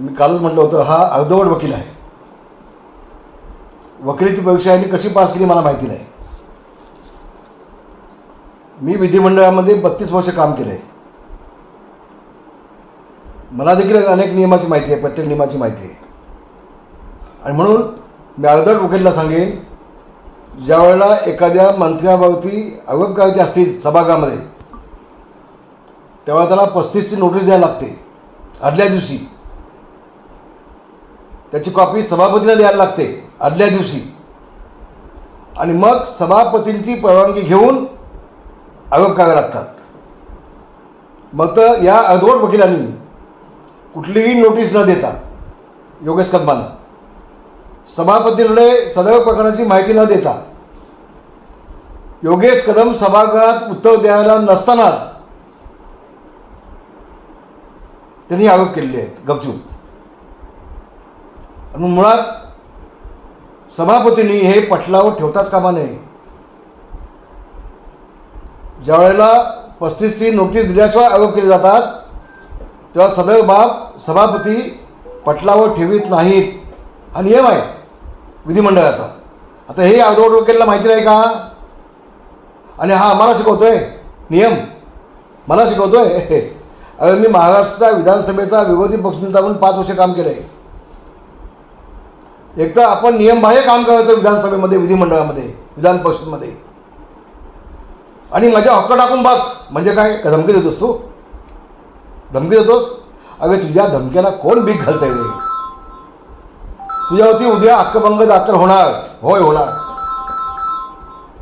मी कालच म्हटलं होतं हा अर्धवट वकील आहे. वकिलीची परीक्षा यांनी कशी पास केली मला माहिती नाही. मी विधिमंडळामध्ये बत्तीस वर्ष काम केलं आहे मला देखील अनेक नियमाची माहिती आहे प्रत्येक नियमाची माहिती आहे. आणि म्हणून मी अर्धवट वकीलला सांगेन ज्या वेळेला एखाद्या मंत्र्याभोवती अवकाळी असतील सभागृहामध्ये तेव्हा त्याला पस्तीसची नोटीस द्यायला लागते आदल्या दिवशी. त्याची कॉपी सभापतीला द्यायला लागते आदल्या दिवशी. आणि मग सभापतींची परवानगी घेऊन आरोप करावे लागतात. मग तर या अर्धवट वकिलांनी कुठलीही नोटीस न देता योगेश कदमांना सभापतींकडे सदैव प्रकरणाची माहिती न देता योगेश कदम सभागृहात उत्तर द्यायला नसताना त्यांनी आरोप केलेले आहेत गपचूप. आणि मुळात सभापतींनी हे पटलावर ठेवताच कामा नये. ज्या वेळेला पस्तीसची नोटीस दिल्याशिवाय आरोप केले जातात तेव्हा सदैव बाब सभापती पटलावर ठेवीत नाहीत. हा नियम आहे विधिमंडळाचा. आता हे अर्धवट वकीलला माहिती नाही का? आणि हा आम्हाला शिकवतोय. नियम. मला शिकवतोय. अरे मी महाराष्ट्राचा विधानसभेचा विरोधी पक्षनेता म्हणून पाच वर्ष काम केलं आहे एक तर आपण नियमबाह्य काम करायचं विधानसभेमध्ये विधिमंडळामध्ये विधान परिषदमध्ये. आणि माझ्या हक्क टाकून बघ. म्हणजे काय? का धमकी देतोस तू? धमकी देतोस? अगं तुझ्या धमक्याला कोण बीक घालतंय रे? तुझ्यावरती उद्या हक्कभंग दाखल होणार. होय होणार.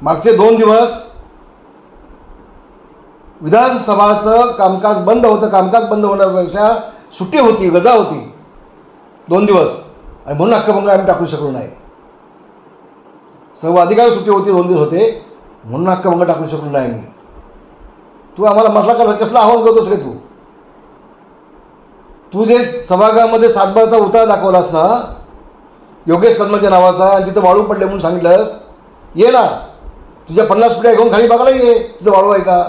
मागचे दोन दिवस विधानसभाचं कामकाज बंद होतं. कामकाज बंद होण्यापेक्षा सुट्टी होती गजा होती. दोन दिवस. आणि म्हणून हक्कभंग आम्ही टाकू शकलो नाही. सर्व अधिकार सुट्टी होती दोन दिवस होते म्हणून हक्कभंग टाकू शकलो नाही मी तू आम्हाला म्हटला का कसलं आव्हान करतोस रे तू? तू जे सभागृहामध्ये सातबारचा उतारा दाखवलास ना योगेश कदमाच्या नावाचा आणि तिथं वाळू पडले म्हणून सांगितलंस ये ना. तुझ्या पन्नास पिढ्या घेऊन खाली बघायला ये तिथं वाळू आहे का?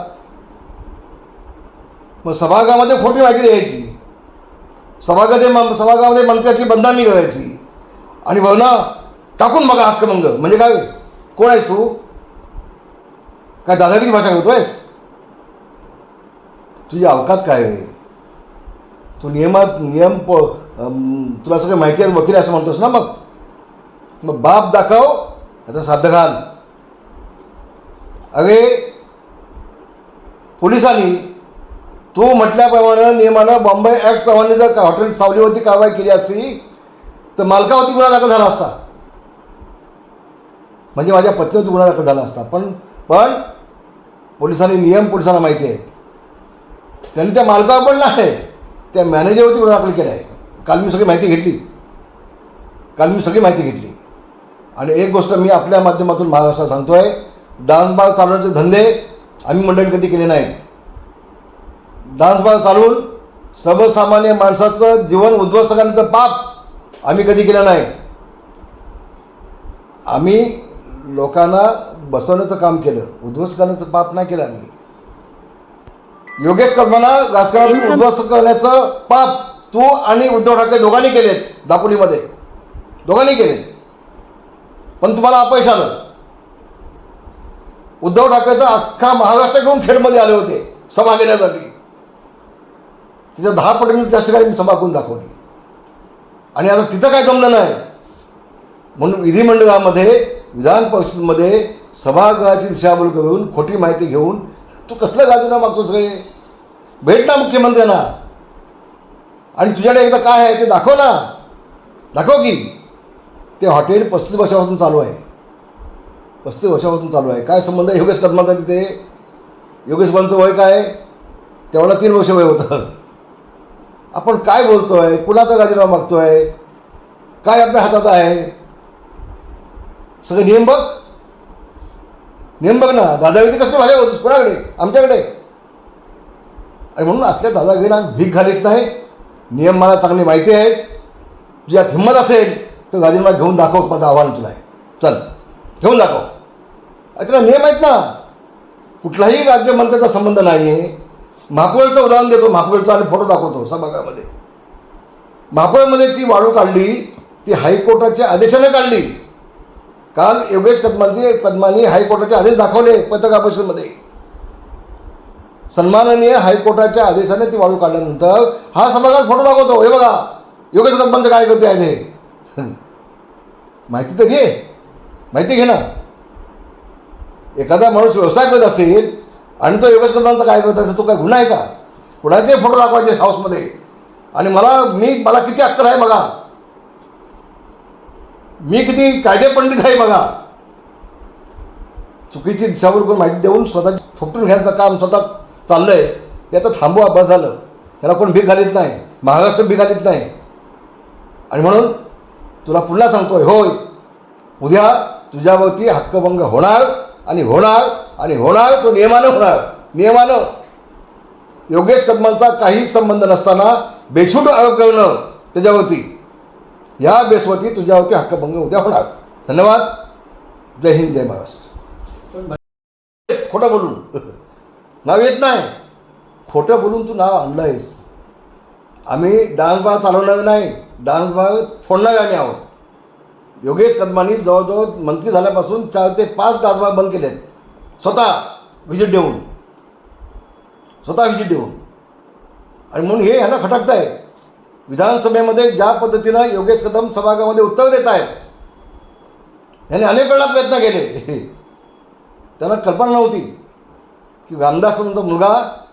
मग सभागृहामध्ये खोटी माहिती द्यायची. सभागृहामध्ये सभागामध्ये मंत्र्याची बदनामी करायची आणि भावना टाकून बघा हक्क मंग. म्हणजे काय? कोण आहेस तू? काय दादागिरी भाषा करतोयस तुझी अवकात काय आहे? तू नियमात नियम प तुला सगळं माहिती आहे वकील असं म्हणतोस ना मग? मग बाप दाखव आता साध्य घाल. अरे पोलिसांनी तू म्हटल्याप्रमाणे नियमानं बॉम्बे ॲक्टप्रमाणे जर हॉटेल सावलीवरती कारवाई केली असती तर मालकावरती गुन्हा दाखल झाला असता. म्हणजे माझ्या पत्नीवरती गुन्हा दाखल झाला असता. पण पण पोलिसांनी नियम पोलिसांना माहिती आहे. त्यांनी त्या मालकावर पण नाही त्या मॅनेजरवरती गुन्हा दाखल केला आहे काल मी सगळी माहिती घेतली. काल मी सगळी माहिती घेतली. आणि एक गोष्ट मी आपल्या माध्यमातून महाराष्ट्रात सांगतो आहे डान्स चालवण्याचे धंदे आम्ही मंडळी कधी केले नाहीत. डान्स बार चालवून सर्वसामान्य माणसाचं जीवन उद्ध्वस्त करण्याचं पाप आम्ही कधी केलं नाही. आम्ही लोकांना बसवण्याचं काम केलं. उद्ध्वस्त करण्याचं पाप नाही केलं आम्ही. योगेश कदमांना राजकारणातून उद्ध्वस्त करण्याचं पाप तू आणि उद्धव ठाकरे दोघांनी केलेत दापोलीमध्ये. दोघांनी केलेत. पण तुम्हाला अपयश आलं. उद्धव ठाकरे तर अख्खा महाराष्ट्र घेऊन खेडमध्ये आले होते सभा घेण्यासाठी. तिच्या दहा पटीने जास्त ठिकाणी मी सभा करून दाखवली. आणि आता तिथं काय जमलं नाही. म्हणून विधिमंडळामध्ये विधान परिषदेमध्ये सभागृहाची दिशाभूल घेऊन खोटी माहिती घेऊन तू कसलं गाजूना मागतोस रे? भेट ना मुख्यमंत्र्यांना. आणि तुझ्याकडे एकदा काय आहे ते दाखव ना. दाखव की. ते हॉटेल पस्तीस वर्षापासून चालू आहे. पस्तीस वर्षापासून चालू आहे. काय संबंध आहे? योगेश कदमाचा तिथे? योगेश कदमांचं वय काय? तेवढा तीन वर्ष वय होतं. आपण काय बोलतोय? कुणाचा राजीनामा मागतोय? काय आपल्या हातात आहे? सगळं नियम बघ. नियम बघ ना. दादागिरी कसली भाषा होतीस कोणाकडे? आमच्याकडे? आणि म्हणून असल्या दादागिरीला आम्ही भीक घालीत नाही. नियम मला चांगली माहिती आहेत. ज्यात हिंमत असेल तर राजीनामा घेऊन दाखव. माझं आव्हान तुला. आहे चल घेऊन दाखव. अरे त्याला नियम आहेत ना. कुठलाही राज्यमंत्र्याचा संबंध नाही आहे महापौरचं उदाहरण देतो. महापौरचं आणि फोटो दाखवतो सभागामध्ये. महापौरमध्ये ती वाळू काढली ती हायकोर्टाच्या आदेशाने काढली. काल योगेश कदमांचे कदमांनी हायकोर्टाचे आदेश दाखवले पत्रकार परिषदेमध्ये सन्माननीय हायकोर्टाच्या आदेशाने ती वाळू काढल्यानंतर हा सभागात फोटो दाखवतो. हे बघा योगेश कदमांचं काय करते आहे ते? माहिती तर घे. माहिती घे ना. एखादा माणूस व्यवसाय करत असेल आणि तो योगेश कदमांचा काय करत असेल तो काय गुन्हा आहे का? कुणाचे फोटो दाखवायचे हाऊसमध्ये आणि मला मी मला किती अक्कल आहे बघा. मी किती कायदे पंडित आहे बघा. चुकीची दिशावर करून माहिती देऊन स्वतः थोपटून घ्यायचं काम स्वतः चाललंय. हे आता थांबवा बस झालं. त्याला कोण भीक घालीत नाही. महाराष्ट्र भीक घालीत नाही. आणि म्हणून तुला पुन्हा सांगतोय होय उद्या तुझ्यावरती हक्कभंग होणार आणि होणार. आणि होणार तो नियमानं होणार. नियमानं. योगेश कदमांचा काही संबंध नसताना बेछूट आरोप करणं त्याच्यावरती. या बेसवरती तुझ्यावरती हक्कभंग उद्या होणार. धन्यवाद. जय हिंद जय महाराष्ट्र. खोटं बोलून. नाव येत नाही. खोटं बोलून तू नाव आणलं आहेस आम्ही डान्स बार चालवणार नाही. डान्स बार फोडणार आम्ही आहोत. योगेश कदमांनी जवळजवळ मंत्री झाल्यापासून चार ते पाच डान्स बार बंद केले आहेत स्वतः व्हिजिट देऊन. स्वतः व्हिजिट देऊन. आणि म्हणून हे ह्यांना खटकत आहे विधानसभेमध्ये ज्या पद्धतीनं योगेश कदम सभागामध्ये उत्तर देत आहेत ह्याने अनेक वेळा प्रयत्न केले. त्याला कल्पना नव्हती की रामदासांचा मुलगा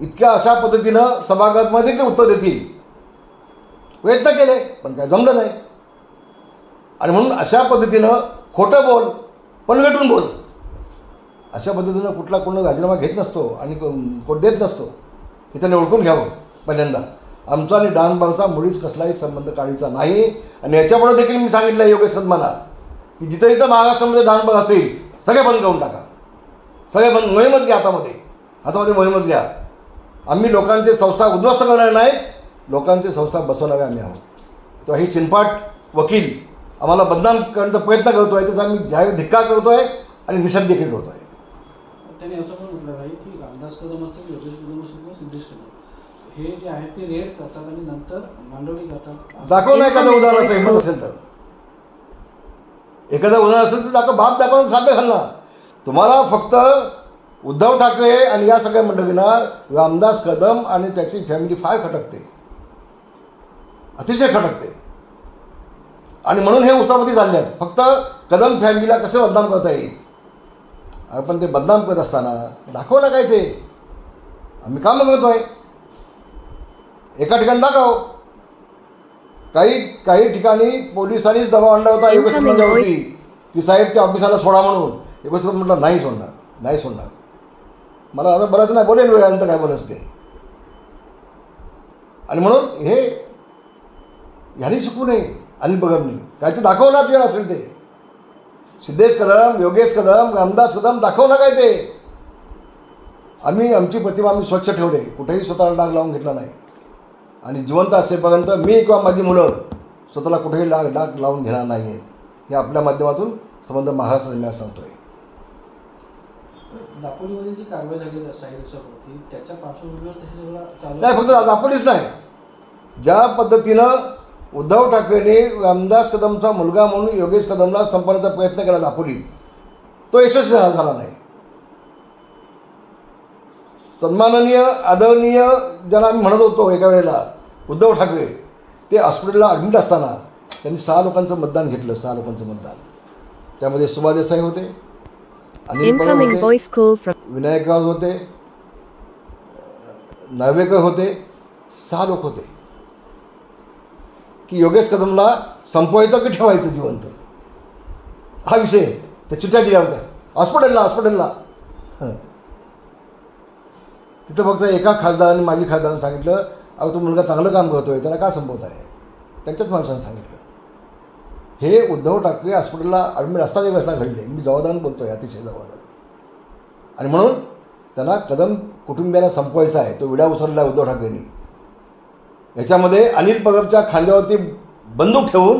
इतक्या अशा पद्धतीनं सभागृहामध्ये देखील उत्तर देतील. प्रयत्न केले पण काय जमलं नाही. आणि म्हणून अशा पद्धतीनं खोटं बोल पनगटून बोल. अशा पद्धतीनं कुठला कोण राजीनामा घेत नसतो आणि कोण देत नसतो हे त्यांनी ओळखून घ्यावं पहिल्यांदा. आमचा आणि डानबागचा मुळीच कसलाही संबंध काळीचा नाही. आणि याच्यामुळे देखील मी सांगितलं आहे योगेश सन्माना की जिथं जिथं महाराष्ट्रामध्ये डानबाग असतील सगळे बंद करून टाका. सगळे बंद मोहीमच घ्या हातामध्ये. हातामध्ये मोहीमच घ्या. आम्ही लोकांचे संस्था उद्ध्वस्त करणार नाहीत. लोकांचे संस्था बसवणारे आम्ही आहोत. तर ही चिनपाट वकील आम्हाला बदनाम करण्याचा प्रयत्न करतो आहे त्याचा आम्ही जाहीर धिक्कार करतो आहे आणि निषेध देखील करतो आहे त्यांनी असं पण म्हटलं आहे की रामदास कदम असतील योगेश कदम असतील किंवा सिद्धेश कदम हे जे आहेत ते रेड करतात आणि नंतर मांडवली करतात. दाखव ना एखादं उदाहरण असं हिंमत असेल तर. एखादं उदाहरण असेल तर दाखव बाप दाखवून साध्य घालना तुम्हाला फक्त उद्धव ठाकरे आणि या सगळ्या मंडळींना रामदास कदम आणि त्याची फॅमिली फार खटकते. अतिशय खटकते. आणि म्हणून हे उचापती झाले आहेत. फक्त कदम फॅमिलीला कसे बदनाम करता येईल? आपण ते बदनाम करत असताना दाखवलं काय ते? आम्ही कामं करतोय. एका ठिकाणी दाखव. काही काही ठिकाणी पोलिसांनीच दबाव आणला होता योगेश Incoming कदमांच्यावरती की साहेबच्या ऑफिसाला सोडा म्हणून. योगेश कदम म्हटलं नाही सोडणार नाही सोडणार. मला आता बरंच नाही बोलेन वेळानंतर काय बोलायचं ते. आणि म्हणून हे ह्याने शिकू नये अनिल बगरनी काय ते दाखव ना आपल्याला असेल ते. सिद्धेश कदम योगेश कदम रामदास कदम दाखव ना काय ते. आम्ही आमची प्रतिमा आम्ही स्वच्छ ठेवले. कुठेही स्वतःला डाग लावून घेतला नाही. आणि जिवंत असेपर्यंत मी किंवा माझी मुलं स्वतःला कुठेही डाग डाग लावून घेणार नाही आहेत हे आपल्या माध्यमातून संबंध महाराष्ट्र मी सांगतोय. दापोलीमध्ये जी कारवाई झाली त्याच्या पार्श्वभूमीवर नाही फक्त दापोलीच नाही. ज्या पद्धतीनं उद्धव ठाकरेंनी रामदास कदमचा मुलगा म्हणून योगेश कदमला संपवण्याचा प्रयत्न केला दापोलीत तो यशस्वी झाला नाही. सन्माननीय आदरणीय ज्यांना आम्ही म्हणत होतो एका वेळेला उद्धव ठाकरे ते हॉस्पिटलला ॲडमिट असताना त्यांनी सहा लोकांचं मतदान घेतलं सहा लोकांचं मतदान. त्यामध्ये सुभा देसाई होते होते विनायकराव होते नार्वेकर होते सहा लोक होते. की योगेश कदमला संपवायचं की ठेवायचं जिवंत? हा विषय त्या चिठ्ठ्या दिल्या होत्या. हॉस्पिटलला हॉस्पिटलला. तिथं फक्त एका खासदाराने माझी खासदाराने सांगितलं अहो तो मुलगा चांगलं काम करतो आहे त्याला का संपवत आहे? त्यांच्याच माणसानं सांगितलं. हे उद्धव ठाकरे हॉस्पिटलला ॲडमिट असताना घटना घडली. मी जबाबदार बोलतो आहे अतिशय जबाबदार. आणि म्हणून त्यांना कदम कुटुंबियांना संपवायचा आहे. तो विडा उचलला उद्धव ठाकरेंनी. याच्यामध्ये अनिल पगबच्या खांद्यावरती बंदूक ठेवून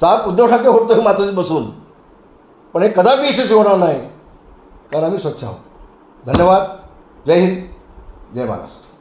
साप उद्धव ठाकरे होतोय मातोशी बसून. पण हे कदापि यशस्वी होणार नाही कारण आम्ही स्वच्छ आहोत. धन्यवाद. जय हिंद. जय महाराष्ट्र.